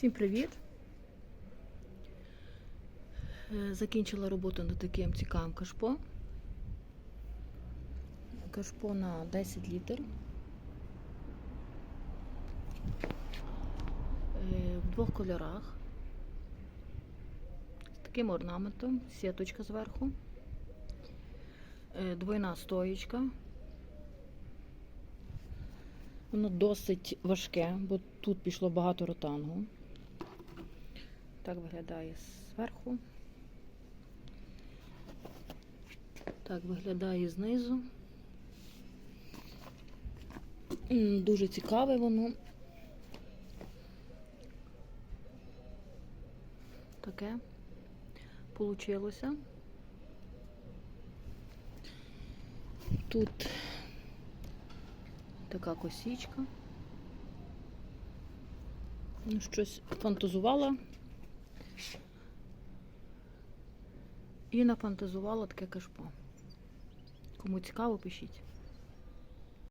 Всім привіт! Е, Закінчила роботу над таким цікавим кашпо. Кашпо на 10 літр. Е, В двох кольорах. З таким орнаментом, сіточка зверху. Е, Двойна стоєчка. Воно досить важке, бо тут пішло багато ротангу. Так виглядає зверху. Так виглядає знизу. Дуже цікаве воно. Таке получилося. Тут така косічка. Ну, щось фантазувала. І нафантазувала таке кашпо. Кому цікаво, пишіть.